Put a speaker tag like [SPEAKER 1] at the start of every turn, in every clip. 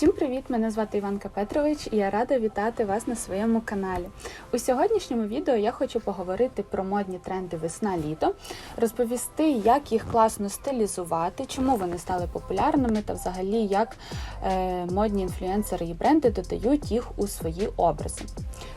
[SPEAKER 1] Всім привіт! Мене звати Іванка Петрович і я рада вітати вас на своєму каналі. У сьогоднішньому відео я хочу поговорити про модні тренди весна-літо, розповісти, як їх класно стилізувати, чому вони стали популярними та взагалі як е, модні інфлюенсери і бренди додають їх у свої образи.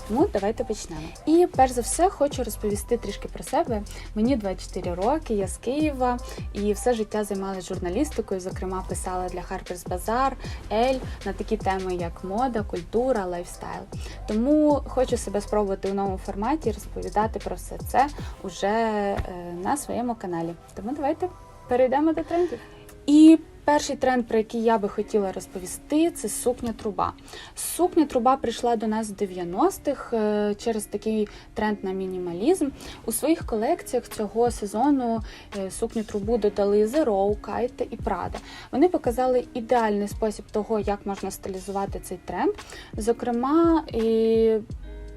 [SPEAKER 1] Тому давайте почнемо. І перш за все хочу розповісти трішки про себе. Мені 24 роки, я з Києва і все життя займалася журналістикою, зокрема писала для Harper's Bazaar, Elle на такі теми, як мода, культура, лайфстайл. Тому хочу себе спробувати у новому форматі розповідати про все це уже е, на своєму каналі. Тому давайте перейдемо до трендів. І перший тренд, про який я би хотіла розповісти, це сукня труба. Сукня труба прийшла до нас в 90-х е, через такий тренд на мінімалізм. У своїх колекціях цього сезону е, сукню трубу додали Zero, Kite і Prada. Вони показали ідеальний спосіб того, як можна стилізувати цей тренд. Зокрема, і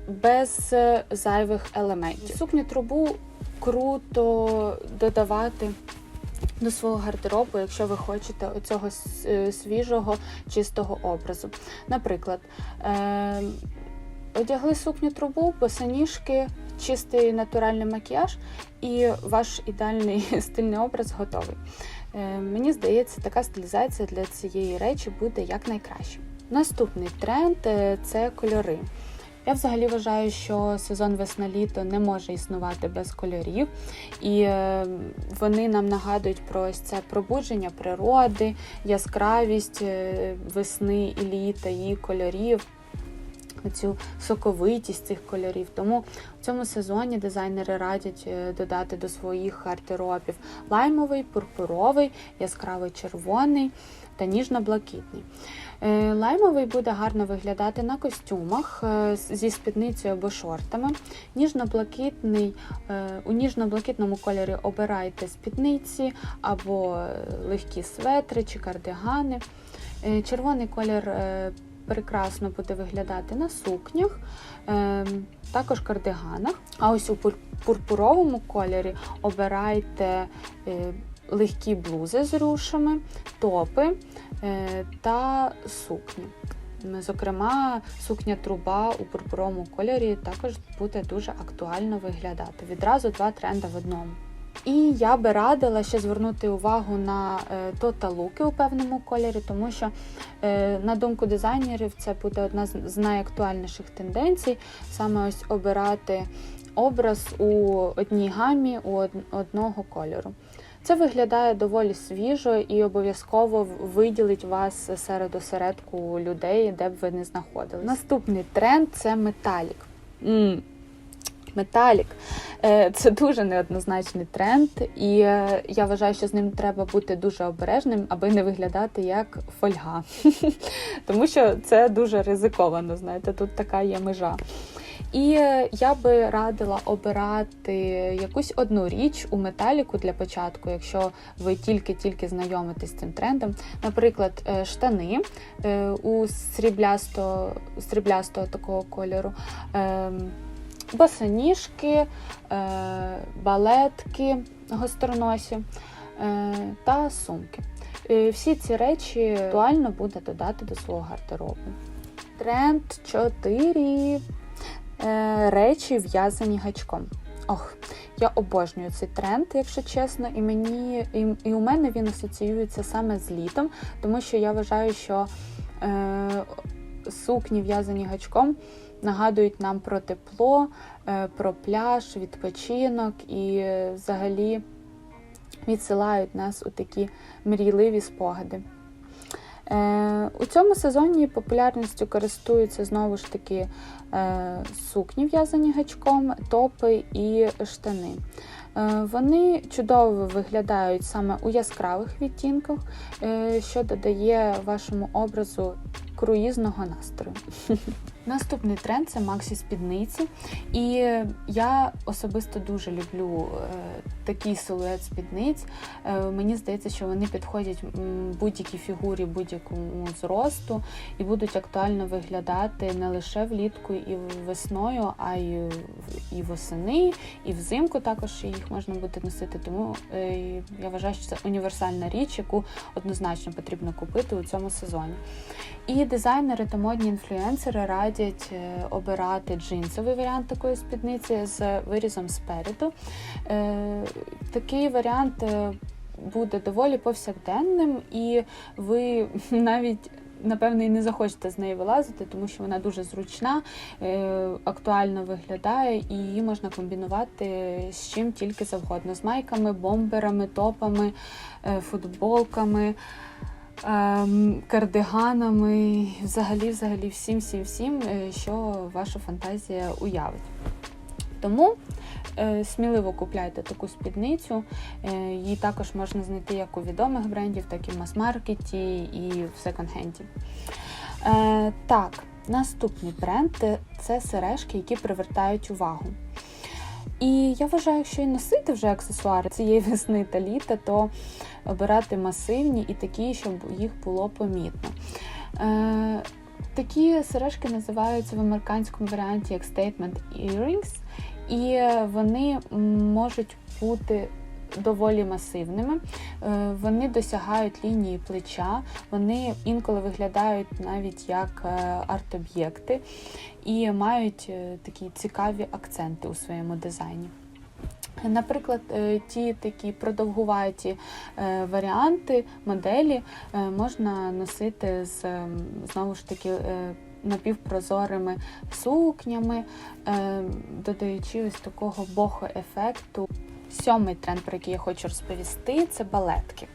[SPEAKER 1] без е, зайвих елементів. Сукню трубу круто додавати до свого гардеробу, якщо ви хочете оцього свіжого, чистого образу. Наприклад, е- одягли сукню трубу, босоніжки, чистий натуральний макіяж, і ваш ідеальний стильний образ готовий. Е, мені здається, така стилізація для цієї речі буде якнайкраще. Наступний тренд е, це кольори. Я взагалі вважаю, що сезон весна-літо не може існувати без кольорів, і е, вони нам нагадують про ось це пробудження природи, яскравість е, весни і літа, її кольорів. Цю соковитість цих кольорів. Тому в цьому сезоні дизайнери радять е, додати до своїх гардеробів лаймовий, пурпуровий, яскравий червоний та ніжно-блакитний. Е, Лаймовий буде гарно виглядати на костюмах е, зі спідницею або шортами. Ніжно-блакитний, у ніжно-блакитному кольорі обирайте спідниці або легкі светри чи кардигани. Червоний колір прекрасно буде виглядати на сукнях, е, також кардиганах. А ось у пурпуровому кольорі обирайте е, легкі блузи з рушами, топи е, та сукні. Зокрема, сукня труба у пурпуровому кольорі також буде дуже актуально виглядати. Відразу два тренди в одному. І я би радила ще звернути увагу на е, тота-луки у певному кольорі, тому що, е, на думку дизайнерів, це буде одна з- найактуальніших тенденцій саме ось обирати образ у одній гамі у од- одного кольору. Це виглядає доволі свіжо і обов'язково виділить вас серед осередку людей, де б ви не знаходились. Наступний тренд це металік. Металік Е, це дуже неоднозначний тренд, і е, я вважаю, що з ним треба бути дуже обережним, аби не виглядати як фольга. Тому що це дуже ризиковано, знаєте, тут така є межа. І е, я би радила обирати якусь одну річ у металіку для початку, якщо ви тільки-тільки знайомитесь з цим трендом. Наприклад, штани у сріблясто, сріблястого такого кольору. Босоніжки, е, балетки гостроносі е, та сумки. Е, Всі ці речі актуально буде додати до свого гардеробу. Тренд 4. Е, Речі в'язані гачком. Ох, я обожнюю цей тренд, якщо чесно, і мені і, і у мене він асоціюється саме з літом, тому що я вважаю, що е, сукні в'язані гачком нагадують нам про тепло, е, про пляж, відпочинок і е, взагалі відсилають нас у такі мрійливі спогади. Е, у цьому сезоні популярністю користуються знову ж таки сукні в'язані гачком, топи і штани. Вони чудово виглядають саме у яскравих відтінках, що додає вашому образу круїзного настрою. Наступний тренд це максі спідниці. І я особисто дуже люблю е, такий силует спідниць. Е, мені здається, що вони підходять будь-якій фігурі, будь-якому зросту і будуть актуально виглядати не лише влітку і весною, а й і восени, і взимку також їх можна буде носити. Тому е, я вважаю, що це універсальна річ, яку однозначно потрібно купити у цьому сезоні. І дизайнери та модні інфлюенсери радять е, обирати джинсовий варіант такої спідниці з вирізом спереду. Е, Такий варіант е, буде доволі повсякденним, і ви навіть. Напевно, і не захочете з неї вилазити, тому що вона дуже зручна, актуально виглядає, і її можна комбінувати з чим тільки завгодно: з майками, бомберами, топами, футболками кардиганами, взагалі, взагалі, всім, всім, всім, е, що ваша фантазія уявить. Тому е, сміливо купляйте таку спідницю. Е, її також можна знайти як у відомих брендів, так і в мас-маркеті, і в секонд-хенді. Так, наступний бренд це сережки, які привертають увагу. І я вважаю, якщо і носити вже аксесуари цієї весни та літа, то обирати масивні і такі, щоб їх було помітно. Е, такі сережки називаються в американському варіанті як Statement Earrings, і вони можуть бути доволі масивними. Е, Вони досягають лінії плеча, вони інколи виглядають навіть як е, арт-об'єкти і мають е, такі цікаві акценти у своєму дизайні. Наприклад, ті такі продовгуваті варіанти, моделі можна носити з знову ж таки напівпрозорими сукнями, додаючи ось такого бохо-ефекту. Сьомий тренд, про який я хочу розповісти, це балетки.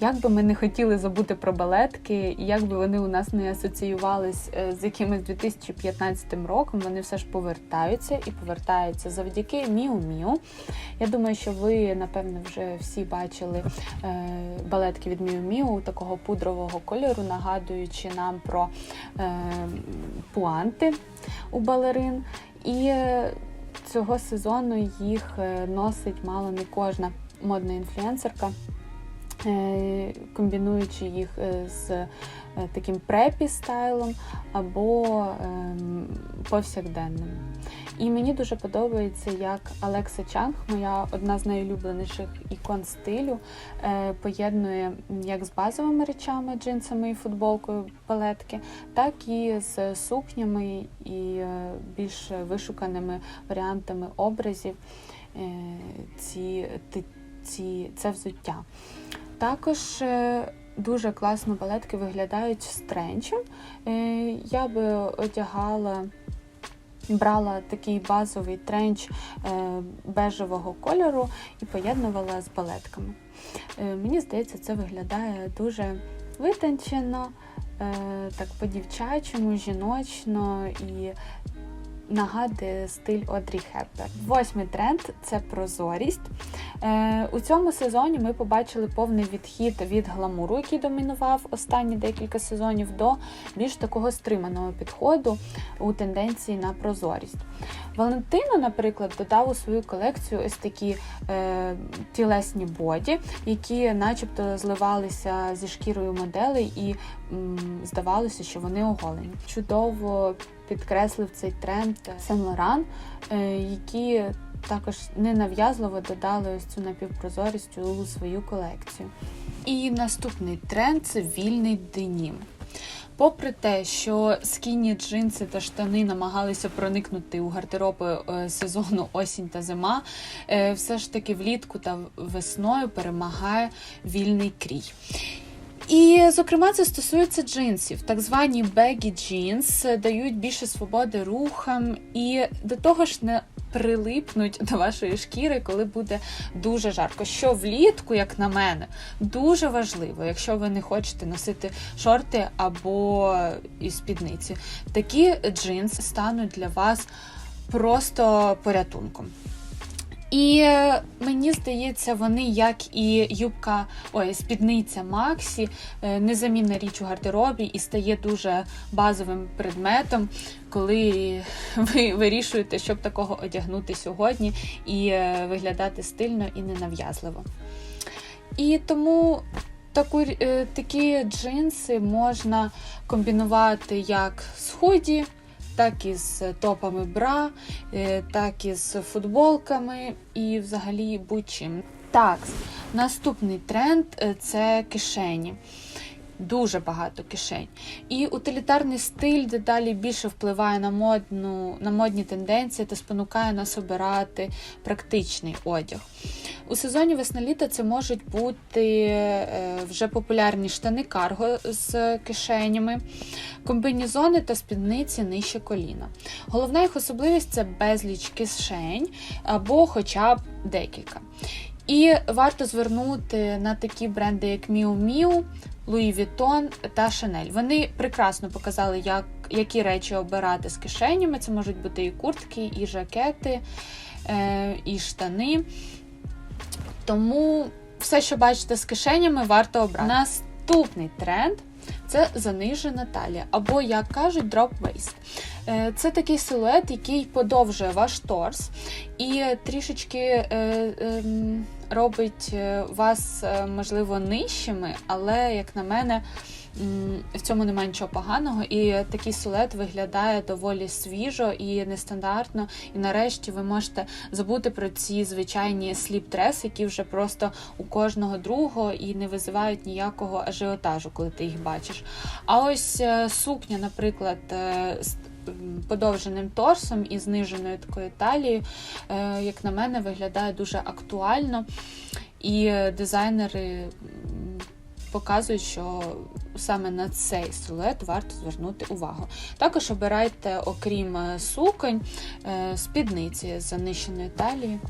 [SPEAKER 1] Як би ми не хотіли забути про балетки, і як би вони у нас не асоціювались е, з якимось 2015 роком, вони все ж повертаються і повертаються завдяки Міу Міу. Я думаю, що ви, напевно, вже всі бачили е, балетки від Міу Міу такого пудрового кольору, нагадуючи нам про е, пуанти у балерин. І цього сезону їх е, носить мало не кожна модна інфлюенсерка, е, комбінуючи їх е, з таким препі стайлом або ем, повсякденним. І мені дуже подобається, як Алекса Чанг, моя одна з найулюбленіших ікон стилю, е, поєднує як з базовими речами, джинсами і футболкою балетки, так і з сукнями і е, більш вишуканими варіантами образів е, ці, ці, це взуття. Також дуже класно балетки виглядають з тренчем. Я би одягала, брала такий базовий тренч е, бежевого кольору і поєднувала з балетками. Е, Мені здається, це виглядає дуже витончено, е, так по-дівчачому, жіночно і нагадує стиль Одрі Хепберн. Восьмий тренд це прозорість. Е, у цьому сезоні ми побачили повний відхід від гламуру, який домінував останні декілька сезонів, до більш такого стриманого підходу у тенденції на прозорість. Валентино, наприклад, додав у свою колекцію ось такі е, тілесні боді, які начебто зливалися зі шкірою моделей і м, здавалося, що вони оголені. Чудово підкреслив цей тренд Сен Лоран, е, які також ненав'язливо додали ось цю напівпрозорість у свою колекцію. І наступний тренд це вільний денім. Попри те, що скіні джинси та штани намагалися проникнути у гардероби е, сезону осінь та зима, е, все ж таки влітку та весною перемагає вільний крій. І, зокрема, це стосується джинсів. Так звані baggy jeans дають більше свободи рухам і до того ж не прилипнуть до вашої шкіри, коли буде дуже жарко. Що влітку, як на мене, дуже важливо, якщо ви не хочете носити шорти або і спідниці. Такі джинси стануть для вас просто порятунком. І е, мені здається, вони, як і юбка, ой, спідниця Максі, е, незамінна річ у гардеробі і стає дуже базовим предметом, коли ви вирішуєте, щоб такого одягнути сьогодні і е, виглядати стильно і ненав'язливо. І тому таку, такі джинси можна комбінувати як з худі, так і з топами бра, е, так і з футболками і взагалі будь-чим. Так, наступний тренд е, це кишені. Дуже багато кишень. І утилітарний стиль дедалі більше впливає на модну, на модні тенденції та спонукає нас обирати практичний одяг. У сезоні весна-літа це можуть бути е, вже популярні штани карго з кишенями, комбінезони та спідниці нижче коліна. Головна їх особливість це безліч кишень або хоча б декілька. І варто звернути на такі бренди, як Miu Miu, Louis Vuitton та Chanel. Вони прекрасно показали, як, які речі обирати з кишенями. Це можуть бути і куртки, і жакети, е, і штани. Тому все, що бачите з кишенями, варто обрати. Наступний тренд це занижена талія, або, як кажуть, drop waist. Е, Це такий силует, який подовжує ваш торс і трішечки е, е, робить е, вас, можливо, нижчими, але, як на мене, в цьому немає нічого поганого. І такий силует виглядає доволі свіжо і нестандартно. І нарешті ви можете забути про ці звичайні сліп-дреси, які вже просто у кожного другого і не визивають ніякого ажіотажу, коли ти їх бачиш. А ось е, сукня, наприклад, е, з подовженим торсом і зниженою такою талією, е, як на мене, виглядає дуже актуально. І дизайнери показують, що саме на цей силует варто звернути увагу. Також обирайте, окрім е, суконь, е, спідниці з занищеною талією.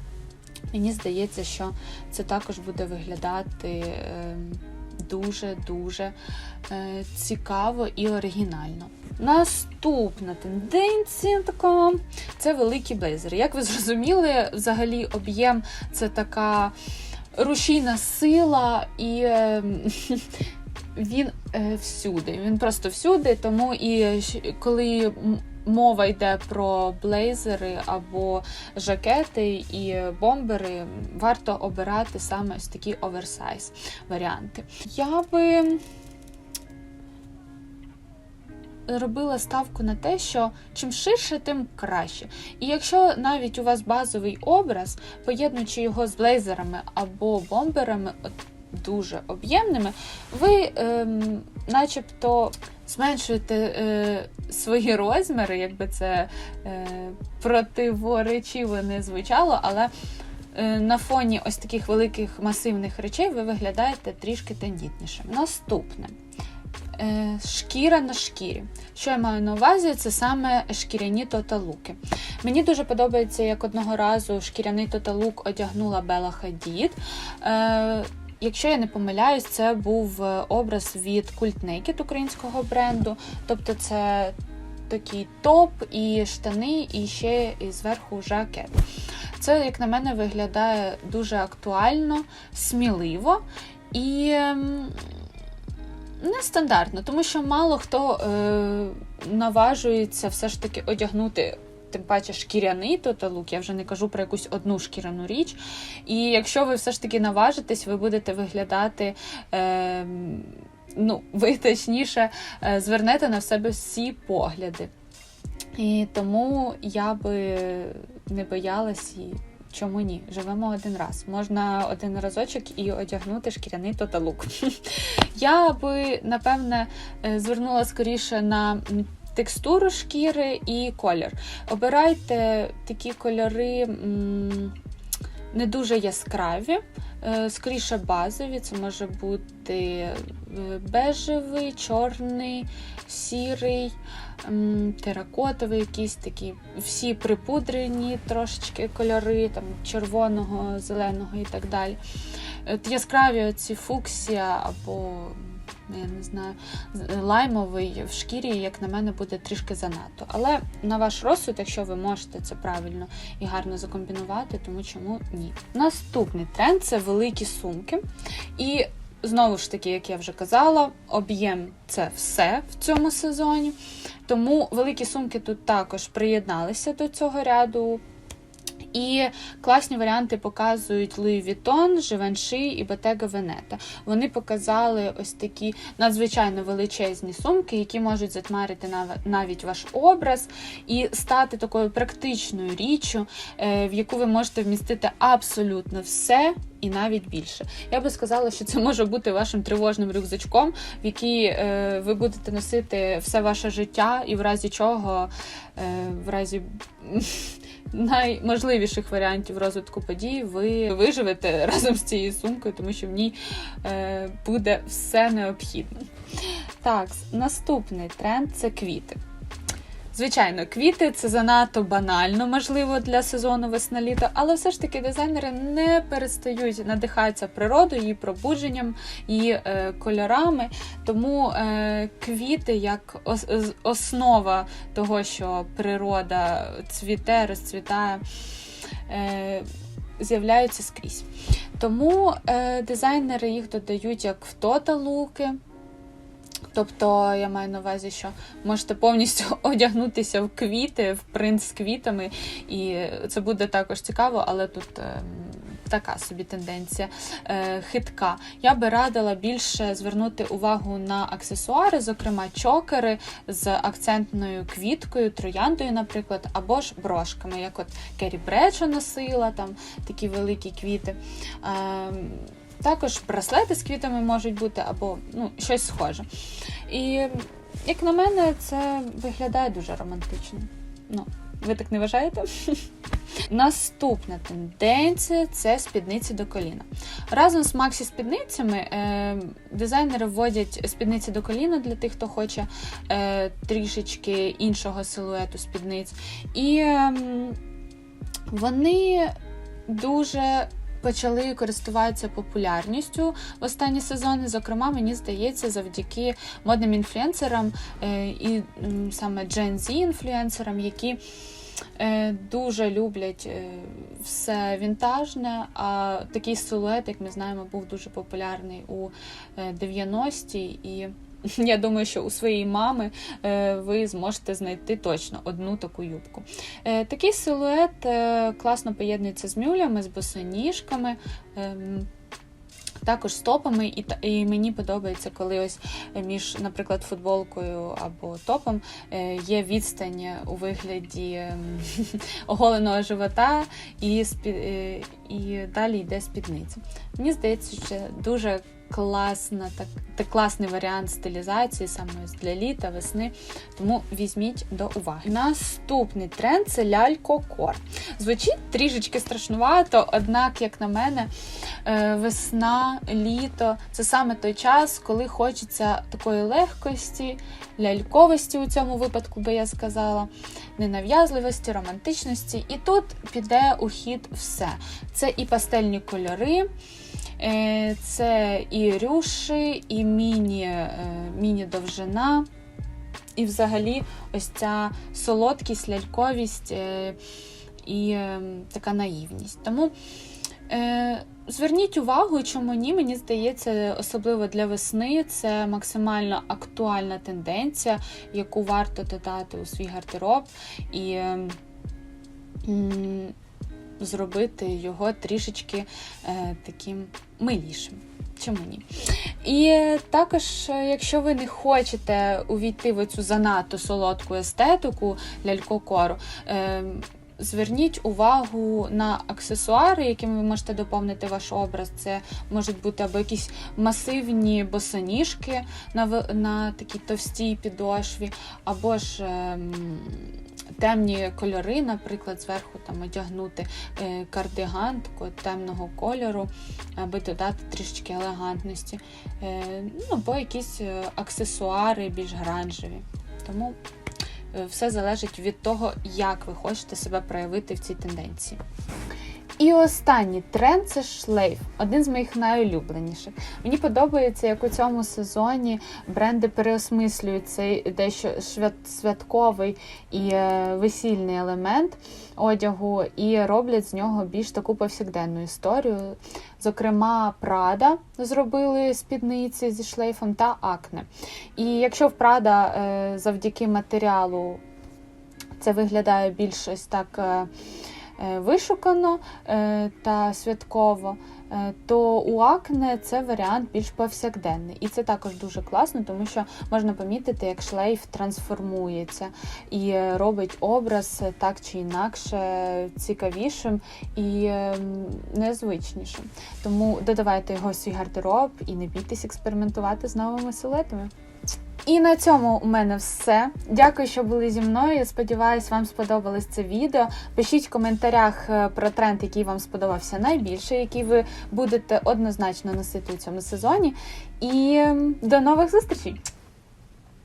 [SPEAKER 1] Мені здається, що це також буде виглядати дуже-дуже е, цікаво і оригінально. Наступна тенденція така це великі блейзери. Як ви зрозуміли, взагалі об'єм це така рушійна сила, і він е, всюди. Він просто всюди, тому і коли мова йде про блейзери або жакети і бомбери, варто обирати саме ось такі оверсайз варіанти. Я би робила ставку на те, що чим ширше, тим краще. І якщо навіть у вас базовий образ, поєднуючи його з блейзерами або бомберами, дуже об'ємними, ви ем, начебто зменшуєте е, свої розміри, якби це е, противоречиво не звучало, але е, на фоні ось таких великих масивних речей ви виглядаєте трішки тендітнішим. Наступне. Е, Шкіра на шкірі. Що я маю на увазі, це саме шкіряні тоталуки. Мені дуже подобається, як одного разу шкіряний тоталук одягнула Бела Хадід. Якщо я не помиляюсь, це був е, образ від Cult Naked українського бренду. Тобто це такий топ і штани, і ще і зверху жакет. Це, як на мене, виглядає дуже актуально, сміливо і ем, нестандартно, тому що мало хто е, наважується все ж таки одягнути. Тим паче шкіряний тоталук, я вже не кажу про якусь одну шкіряну річ. І якщо ви все ж таки наважитесь, ви будете виглядати, е, ну, ви точніше е, звернете на себе всі погляди. І тому я би не боялась і чому ні? Живемо один раз. Можна один разочок і одягнути шкіряний тоталук. Я би, напевне, е, звернула скоріше на текстуру шкіри і колір. Обирайте такі кольори не дуже яскраві, е, скоріше базові. Це може бути е, бежевий, чорний, сірий, теракотовий, якісь такі всі припудрені трошечки кольори, там червоного, зеленого і так далі. Яскраві ці фуксія або я не знаю, лаймовий в шкірі, як на мене, буде трішки занадто. Але на ваш розсуд, якщо ви можете це правильно і гарно закомбінувати, тому чому ні. Наступний тренд це великі сумки. І знову ж таки, як я вже казала, об'єм це все в цьому сезоні. Тому великі сумки тут також приєдналися до цього ряду. І класні варіанти показують Louis Vuitton, Givenchy і Bottega Veneta. Вони показали ось такі надзвичайно величезні сумки, які можуть затьмарити нав- навіть ваш образ і стати такою практичною річчю, е, в яку ви можете вмістити абсолютно все і навіть більше. Я би сказала, що це може бути вашим тривожним рюкзачком, в який е, ви будете носити все ваше життя, і в разі чого, е, в разі найможливіших варіантів розвитку подій ви виживете разом з цією сумкою, тому що в ній е, буде все необхідне. Так, наступний тренд це квіти. Звичайно, квіти це занадто банально, можливо, для сезону весна-літо, але все ж таки дизайнери не перестають надихатися природою, її пробудженням, її е, кольорами. Тому е, квіти як ос- основа того, що природа цвіте, розцвітає, е, з'являються скрізь. Тому е, дизайнери їх додають як в тота-луки. Тобто я маю на увазі, що можете повністю одягнутися в квіти, в принт з квітами, і це буде також цікаво, але тут ем, така собі тенденція е, хитка. Я би радила більше звернути увагу на аксесуари, зокрема чокери з акцентною квіткою, трояндою, наприклад, або ж брошками, як от Керрі Бреджо носила, там такі великі квіти. Також браслети з квітами можуть бути, або ну, щось схоже. І як на мене, це виглядає дуже романтично. Ну, ви так не вважаєте? Наступна тенденція це спідниці до коліна. Разом з Максі спідницями е, дизайнери вводять спідниці до коліна для тих, хто хоче е, трішечки іншого силуету спідниць. І е, вони дуже почали користуватися популярністю в останні сезони. Зокрема, мені здається, завдяки модним інфлюенсерам е, і саме Gen Z інфлюенсерам, які е, дуже люблять е, все вінтажне. А такий силует, як ми знаємо, був дуже популярний у е, 90-ті і. Я думаю, що у своєї мами е, ви зможете знайти точно одну таку юбку. Е, Такий силует е, класно поєднується з мюлями, з босоніжками. ем, Також з топами, і, і мені подобається, коли ось між, наприклад, футболкою або топом є відстань у вигляді ем, оголеного живота, і, і далі йде спідниця. Мені здається, що дуже класна, так, так класний варіант стилізації саме для літа, весни. Тому візьміть до уваги. Наступний тренд це лялько-кор. Звучить трішечки страшнувато, однак, як на мене, е, весна, літо це саме той час, коли хочеться такої легкості, ляльковості у цьому випадку, би я сказала, ненав'язливості, романтичності. І тут піде у хід все. Це і пастельні кольори. Е, Це і рюші, і е, міні-довжина, і взагалі ось ця солодкість, ляльковість е, і така наївність. Тому зверніть увагу, чому ні, мені здається, особливо для весни це максимально актуальна тенденція, яку варто додати у свій гардероб. І е, м, зробити його трішечки е, таким милішим. Чому ні? І також, е, якщо ви не хочете увійти в цю занадто солодку естетику лялько-кору, е, зверніть увагу на аксесуари, якими ви можете доповнити ваш образ. Це можуть бути або якісь масивні босоніжки на, на такій товстій підошві, або ж ем, темні кольори, наприклад, зверху там одягнути е, кардиган такого темного кольору, аби додати трішечки елегантності. Е, ну, або якісь е, аксесуари більш гранжеві. Тому все залежить від того, як ви хочете себе проявити в цій тенденції. І останній тренд це шлейф, один з моїх найулюбленіших. Мені подобається, як у цьому сезоні бренди переосмислюють цей дещо святковий і е, весільний елемент одягу і роблять з нього більш таку повсякденну історію. Зокрема, Прада зробили спідниці зі шлейфом та акне. І якщо в Прада е, завдяки матеріалу це виглядає більш ось так е, вишукано е, та святково, е, то у акне це варіант більш повсякденний. І це також дуже класно, тому що можна помітити, як шлейф трансформується і е, робить образ е, так чи інакше цікавішим і е, незвичнішим. Тому додавайте його в свій гардероб і не бійтесь експериментувати з новими силуетами. І на цьому у мене все. Дякую, що були зі мною. Я сподіваюся, вам сподобалось це відео. Пишіть в коментарях е, про тренд, який вам сподобався найбільше, який ви будете однозначно носити у цьому сезоні. І до нових зустрічей!